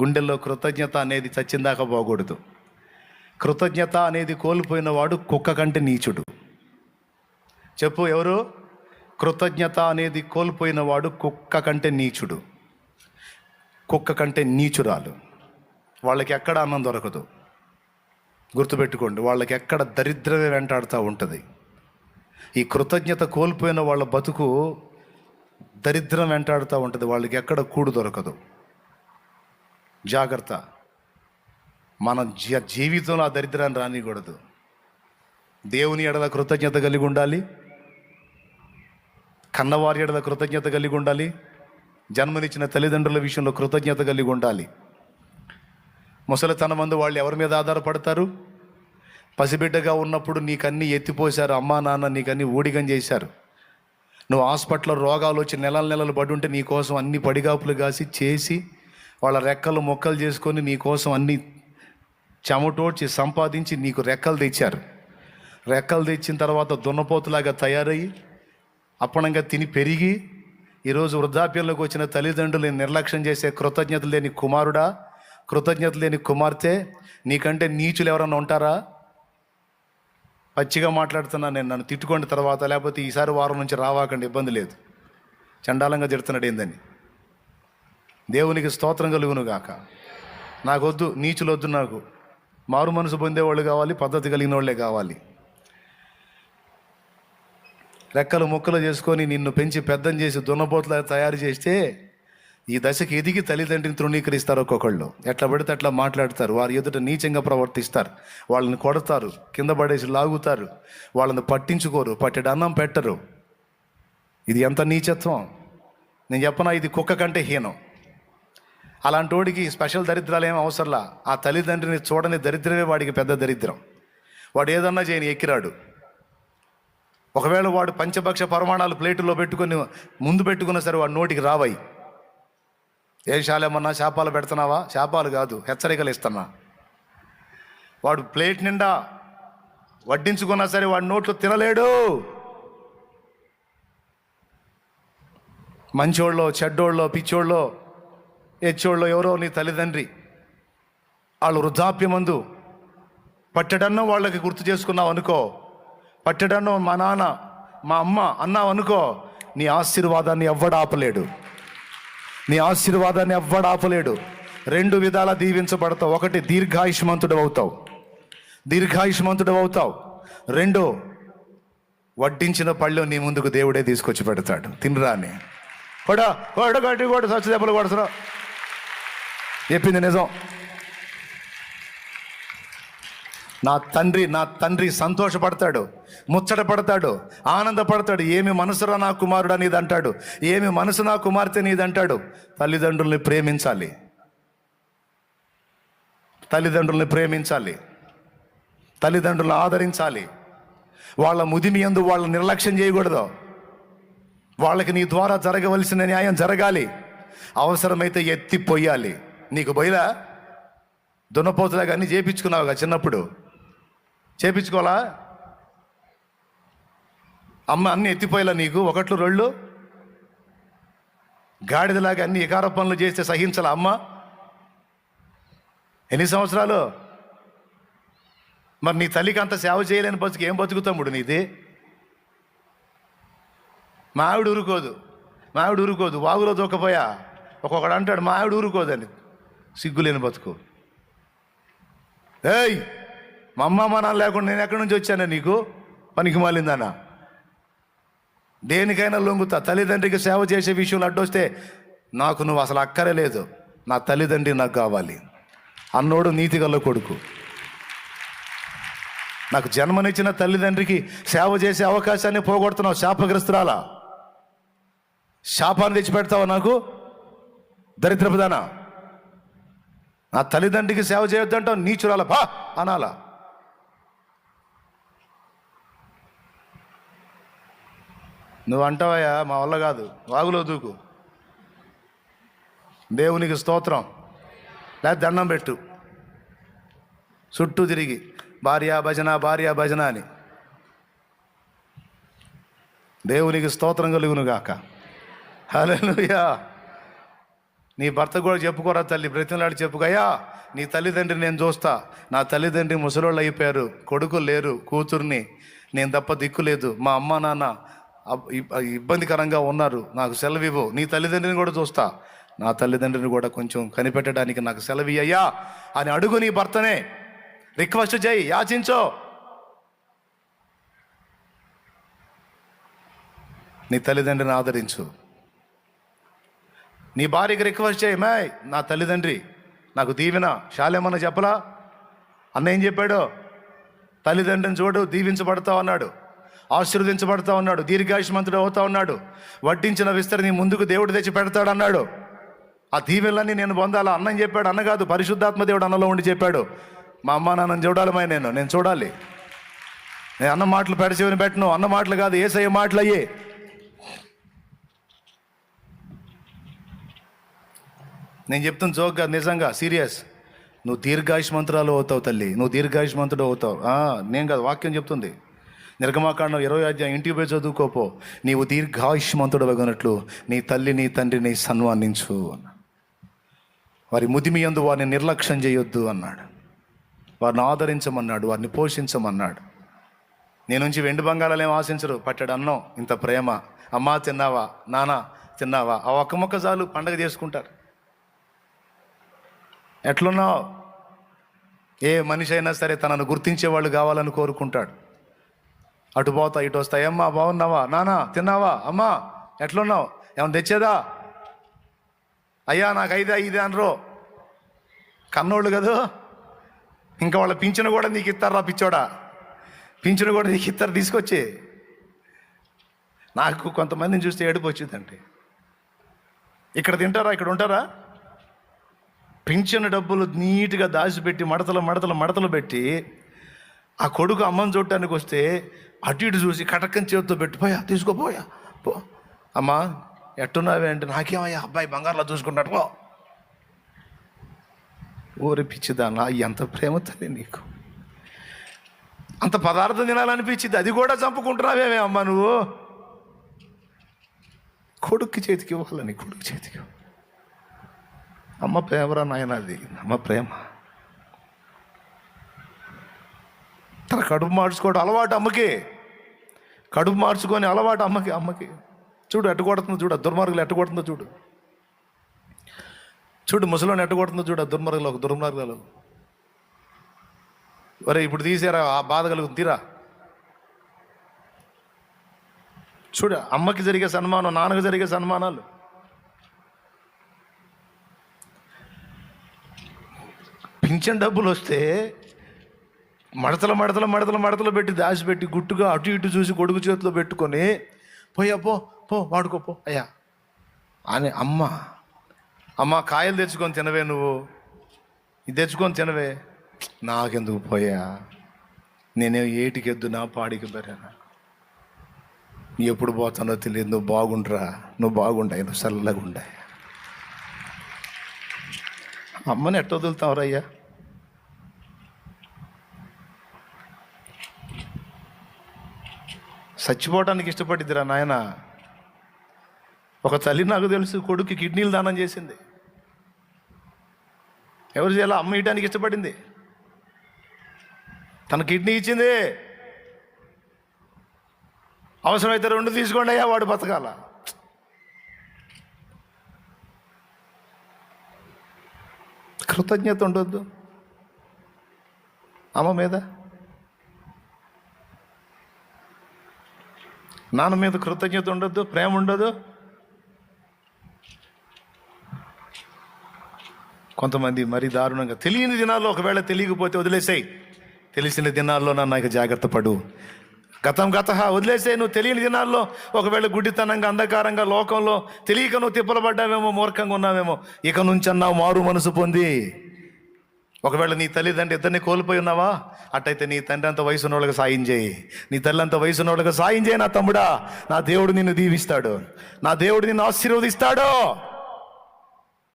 గుండెల్లో కృతజ్ఞత అనేది చచ్చిందాక పోకూడదు. కృతజ్ఞత అనేది కోల్పోయిన వాడు కుక్క కంటే నీచుడు. చెప్పు ఎవరు? కృతజ్ఞత అనేది కోల్పోయిన వాడు కుక్క కంటే నీచుడు. కుక్క కంటే నీచురాలు. వాళ్ళకి ఎక్కడ అన్నం దొరకదు. గుర్తుపెట్టుకోండి వాళ్ళకి ఎక్కడ దరిద్రమే వెంటాడుతూ ఉంటుంది. ఈ కృతజ్ఞత కోల్పోయిన వాళ్ళ బతుకు దరిద్రం వెంటాడుతూ ఉంటుంది వాళ్ళకి ఎక్కడ కూడు దొరకదు. జాగ్రత్త. మన జీ జీవితంలో ఆ దరిద్రాన్ని రానికూడదు దేవుని ఎడల కృతజ్ఞత కలిగి ఉండాలి. కన్నవారి ఎడల కృతజ్ఞత కలిగి ఉండాలి. జన్మనిచ్చిన తల్లిదండ్రుల విషయంలో కృతజ్ఞత కలిగి ఉండాలి. ముసలితనం మందు వాళ్ళు ఎవరి మీద ఆధారపడతారు? పసిబిడ్డగా ఉన్నప్పుడు నీకన్నీ ఎత్తిపోశారు అమ్మా నాన్న నీకన్నీ ఊడిగం చేశారు. నువ్వు హాస్పిటల్లో రోగాలు వచ్చి నెలల నెలలు పడి ఉంటే నీ కోసం అన్ని పడిగాపులు కాసి చేసి వాళ్ళ రెక్కలు మొక్కలు చేసుకొని నీ కోసం అన్ని చెమటోడ్చి సంపాదించి నీకు రెక్కలు తెచ్చారు. రెక్కలు తెచ్చిన తర్వాత దున్నపోతులాగా తయారయ్యి అప్పణంగా తిని పెరిగి ఈరోజు వృద్ధాప్యంలోకి వచ్చిన తల్లిదండ్రులను నిర్లక్ష్యం చేసే కృతజ్ఞత లేని కుమారుడా కృతజ్ఞత లేని కుమార్తె నీకంటే నీచులు ఎవరన్నా ఉంటారా? పచ్చిగా మాట్లాడుతున్నా నేను నన్ను తిట్టుకోండి తర్వాత లేకపోతే ఈసారి వారం నుంచి రావాకండి ఇబ్బంది లేదు. చండాలంగా తిడుతున్నాడు ఏందని. దేవునికి స్తోత్రం కలుగును గాక నాకొద్దు నీచులొద్దు నాకు. మారు మనసు పొందేవాళ్ళు కావాలి పద్ధతి కలిగిన వాళ్ళే కావాలి. రెక్కలు ముక్కలు చేసుకొని నిన్ను పెంచి పెద్దం చేసి దున్నపోతులా తయారు చేస్తే ఈ దశకి ఎదిగి తల్లిదండ్రిని తృణీకరిస్తారు ఒక్కొక్కళ్ళు. ఎట్లా పడితే అట్లా మాట్లాడతారు. వారి ఎదుట నీచంగా ప్రవర్తిస్తారు. వాళ్ళని కొడతారు కింద పడేసి లాగుతారు. వాళ్ళని పట్టించుకోరు పట్టెడు అన్నం పెట్టరు. ఇది ఎంత నీచత్వం? నేను చెప్పనా ఇది కుక్క కంటే హీనం. అలాంటి వాడికి స్పెషల్ దరిద్రాలు ఏం అవసరంలా? ఆ తల్లిదండ్రిని చూడని దరిద్రమే వాడికి పెద్ద దరిద్రం. వాడు ఏదన్నా చేయని ఎక్కిరాడు. ఒకవేళ వాడు పంచభక్ష పరమాణాలు ప్లేటులో పెట్టుకొని ముందు పెట్టుకున్నా సరే వాడు నోటికి రావాయి. ఏ శాలేమన్నా శాపాలు పెడుతున్నావా? శాపాలు కాదు హెచ్చరికలు ఇస్తున్నా. వాడు ప్లేట్ నిండా వడ్డించుకున్నా సరే వాడి నోట్లో తినలేడు. మంచోళ్ళో చెడ్డోళ్ళో పిచ్చోళ్ళో హెచ్చోళ్ళో ఎవరో నీ తల్లిదండ్రి. వాళ్ళు వృద్ధాప్యమందు పట్టెడన్నం వాళ్ళకి గుర్తు చేసుకున్నావు అనుకో. పట్టెడన్నం మా నాన్న మా అమ్మ అన్నావు అనుకో నీ ఆశీర్వాదాన్ని ఎవ్వడాపలేడు నీ ఆశీర్వాదాన్ని ఎవ్వడాపలేడు రెండు విధాల దీవించబడతావు. ఒకటి దీర్ఘాయుష్మంతుడు అవుతావు. దీర్ఘాయుష్మంతుడు అవుతావు. రెండు వడ్డించిన పళ్ళు నీ ముందుకు దేవుడే తీసుకొచ్చి పెడతాడు. తినరాని. కూడా కొడ కట్టి కూడా సచ్చి దెబ్బలు చెప్పింది నిజం? నా తండ్రి నా తండ్రి సంతోషపడతాడు ముచ్చట పడతాడు ఆనందపడతాడు. ఏమి మనసురా నా కుమారుడు అనేది అంటాడు ఏమి మనసు నా కుమార్తె నీది అంటాడు తల్లిదండ్రుల్ని ప్రేమించాలి. తల్లిదండ్రుల్ని ప్రేమించాలి. తల్లిదండ్రులను ఆదరించాలి. వాళ్ళ ముదిమి ఎందు వాళ్ళ నిర్లక్ష్యం చేయకూడదు. వాళ్ళకి నీ ద్వారా జరగవలసిన న్యాయం జరగాలి. అవసరమైతే ఎత్తిపోయాలి నీకు బయలా దున్నపోతులాగా అన్నీ చేపించుకున్నావుగా చిన్నప్పుడు. చేపించుకోవాలా? అమ్మ అన్ని ఎత్తిపోయేలా నీకు? ఒకట్లు రెండు గాడిదలాగా అన్ని ఇకార పనులు చేస్తే సహించాలా అమ్మ? ఎన్ని సంవత్సరాలు? మరి నీ తల్లికి అంత సేవ చేయలేని బతుకు ఏం బతుకుతాముడు నీది? మా ఆవిడ ఊరుకోదు. మా ఆవిడ ఊరుకోదు. వాగులో దూకపోయా ఒక్కొక్కడు అంటాడు మా ఆవిడ ఊరుకోదని సిగ్గులేని బతుకు. ఏయ్ మా అమ్మ మా నాన్న లేకుండా నేను ఎక్కడి నుంచి వచ్చానా నీకు? పనికి మాలిందనా? దేనికైనా లొంగుతా. తల్లిదండ్రికి సేవ చేసే విషయంలో అడ్డొస్తే నాకు నువ్వు అసలు అక్కరే లేదు నా తల్లిదండ్రి నాకు కావాలి. అన్నోడు నీతిగల కొడుకు. నాకు జన్మనిచ్చిన తల్లిదండ్రికి సేవ చేసే అవకాశాన్ని పోగొడుతున్నావు శాపగ్రస్తురాలా. శాపాన్ని తెచ్చిపెడతావా నాకు? దరిద్రపదానా? నా తల్లిదండ్రికి సేవ చేయొద్దంటావు నీచురాల బా అనాలా? నువ్వు అంటావయ్యా మా వల్ల కాదు. వాగులో దూకు. దేవునికి స్తోత్రం. లేదా దండం పెట్టు. చుట్టూ తిరిగి. భార్య భజన భార్య భజన అని. దేవునికి స్తోత్రం కలుగును గాక హల్లెలూయా. నీ భర్త కూడా చెప్పుకోరా తల్లి బ్రతిమలాడి చెప్పుకయ్యా నీ తల్లిదండ్రిని నేను చూస్తా. నా తల్లిదండ్రి ముసలోళ్ళు అయిపోయారు కొడుకు లేరు కూతుర్ని నేను తప్ప దిక్కు లేదు. మా అమ్మ నాన్న ఇబ్బందికరంగా ఉన్నారు. నాకు సెలవు ఇవ్వు. నీ తల్లిదండ్రిని కూడా చూస్తా. నా తల్లిదండ్రిని కూడా కొంచెం కనిపెట్టడానికి నాకు సెలవు అయ్యా అని అడుగు నీ భర్తనే. రిక్వెస్ట్ చేయి యాచించో. నీ తల్లిదండ్రిని ఆదరించు. నీ భార్యకి రిక్వెస్ట్ చేయమే నా తల్లిదండ్రి నాకు దీవెన శాలేమన్నా చెప్పలా? అన్న ఏం చెప్పాడు? తల్లిదండ్రిని చూడు దీవించబడతావు అన్నాడు ఆశీర్వదించబడతా ఉన్నాడు దీర్ఘాయుష్మంతుడు అవుతా ఉన్నాడు వడ్డించిన విస్తరిని ముందుకు దేవుడు తెచ్చి పెడతాడు అన్నాడు. ఆ దీవెనలన్నీ నేను పొందాలా? అన్నం చెప్పాడు? అన్న కాదు పరిశుద్ధాత్మ దేవుడు అన్నలో ఉండి చెప్పాడు. మా అమ్మ నాన్నని చూడాలి నేను నేను చూడాలి. నేను అన్న మాటలు పెడచేవని పెట్టను అన్న మాటలు కాదు ఏసయ్య మాటలు అయ్యే నేను చెప్తున్న జోక్గా నిజంగా సీరియస్ నువ్వు దీర్ఘాయుష్మంతురాలు అవుతావు తల్లి. నువ్వు దీర్ఘాయుష్మంతుడు అవుతావు. నేను కాదు వాక్యం చెప్తుంది. నిర్గమాకాండం ఇరవై అధ్యాయం ఇంటికి పోయి చదువుకోపో. నీవు దీర్ఘాయుష్మంతుడు అగినట్లు నీ తల్లి నీ తండ్రిని సన్మానించు అన్న వారి ముదిమి యందు వారిని నిర్లక్ష్యం చేయొద్దు అన్నాడు. వారిని ఆదరించమన్నాడు వారిని పోషించమన్నాడు. నేను నుంచి వెండి బంగాళాలు ఏం ఆశించరు? పట్టడు అన్నం ఇంత ప్రేమ. అమ్మా తిన్నావా? నానా తిన్నావా? ఆ ఒక్క మొక్క చాలు పండగ చేసుకుంటారు. ఎట్లున్నావు? ఏ మనిషి అయినా సరే తనను గుర్తించే వాళ్ళు కావాలని కోరుకుంటాడు. అటు పోతా ఇటు వస్తా. ఏమ్మా బాగున్నావా? నానా తిన్నావా? అమ్మా ఎట్లున్నావు? ఏమన్నా తెచ్చేదా? అయ్యా నాకు ఐదా ఇదే అనరు. కన్నోళ్ళు కదా? ఇంకా వాళ్ళ పింఛను కూడా నీకు ఇస్తారా పిచ్చోడా? పింఛను కూడా నీకు ఇస్తారు? తీసుకొచ్చి. నాకు కొంతమందిని చూస్తే ఏడుపు వచ్చిందంటే ఇక్కడ తింటారా? ఇక్కడ ఉంటారా? పింఛన్ డబ్బులు నీట్గా దాచిపెట్టి మడతలు మడతలు మడతలు పెట్టి ఆ కొడుకు అమ్మని చూడటానికి వస్తే అటు ఇటు చూసి కటకం చేతితో పెట్టిపోయా తీసుకోపోయా పో. అమ్మా ఎట్టున్నావే అంటే నాకేమయ్యా అబ్బాయి బంగారులో చూసుకుంటాడు పో. పిచ్చిదానా ఎంత ప్రేమ తల్లి నీకు. అంత పదార్థం తినాలనిపించింది అది కూడా చంపుకుంటున్నావేమే అమ్మా నువ్వు. కొడుక్కి చేతికి ఇవ్వాలని కొడుకు చేతికి ఇవ్వాలి. అమ్మ ప్రేమరా నాయన అది. అమ్మ ప్రేమ. తన కడుపు మార్చుకోవడం అలవాటు అమ్మకి. కడుపు మార్చుకొని అలవాటు అమ్మకి అమ్మకి. చూడు ఎట్టుకొడుతుందో చూడు దుర్మార్గులు ఎట్టు కొడుతుందో చూడు. చూడు ముసలోని ఎట్టుకొడుతుందో చూడు దుర్మార్గులు ఒక దుర్మార్గులు. ఒరే ఇప్పుడు తీసారా ఆ బాధ కలుగుతుంది తీరా. చూడు అమ్మకి జరిగే సన్మానం నాన్నకి జరిగే సన్మానాలు. పింఛన్ డబ్బులు వస్తే మడతల మడతల మడతల మడతలు పెట్టి దాచిపెట్టి గుట్టుగా అటు ఇటు చూసి కొడుకు చేతిలో పెట్టుకొని పోయా పో పో వాడుకో పో అయ్యా. అని అమ్మ అమ్మ కాయలు తెచ్చుకొని తినవే నువ్వు. ఇది తెచ్చుకొని తినవే. నాకెందుకు పోయా నేనే ఏటికెద్దు నా పాడికి బెరేనా ఎప్పుడు పోతానో తెలియదు నువ్వు బాగుండరా. నువ్వు బాగుండాయి నువ్వు చల్లగా ఉండాయి అమ్మని ఎట్ట వదులుతావురయ్యా చచ్చిపోవడానికి ఇష్టపడిద్దిరా నాయన. ఒక తల్లి నాకు తెలుసు కొడుకు కిడ్నీలు దానం చేసింది. ఎవరు చేయాలి అమ్మ ఇవ్వడానికి ఇష్టపడింది. తన కిడ్నీ ఇచ్చింది. అవసరమైతే రెండు తీసుకోండి అయ్యా వాడు బతకాల. కృతజ్ఞత ఉండొద్దు. అమ్మ మీద. నాన్న మీద కృతజ్ఞత ఉండొద్దు ప్రేమ ఉండదు. కొంతమంది మరీ దారుణంగా తెలియని దినాల్లో ఒకవేళ తెలియకపోతే వదిలేసాయి. తెలిసిన దినాల్లో నన్ను జాగ్రత్త పడు. గతం గత వదిలేసే నువ్వు తెలియని దినాల్లో ఒకవేళ గుడ్డితనంగా అంధకారంగా లోకంలో తెలియక నువ్వు తిప్పలబడ్డావేమో మూర్ఖంగా ఉన్నావేమో ఇక నుంచి అన్నావు మారు మనసు పొంది. ఒకవేళ నీ తల్లిదండ్రి ఇద్దరిని కోల్పోయి ఉన్నావా? అట్టయితే నీ తండ్రి అంత వయసు ఉన్నోళ్ళకి సాయం చేయి. నీ తల్లి అంత వయసు ఉన్నోళ్ళకి సాయం చేయి నా తమ్ముడా. నా దేవుడు నిన్ను దీవిస్తాడు. నా దేవుడు నిన్ను ఆశీర్వదిస్తాడో.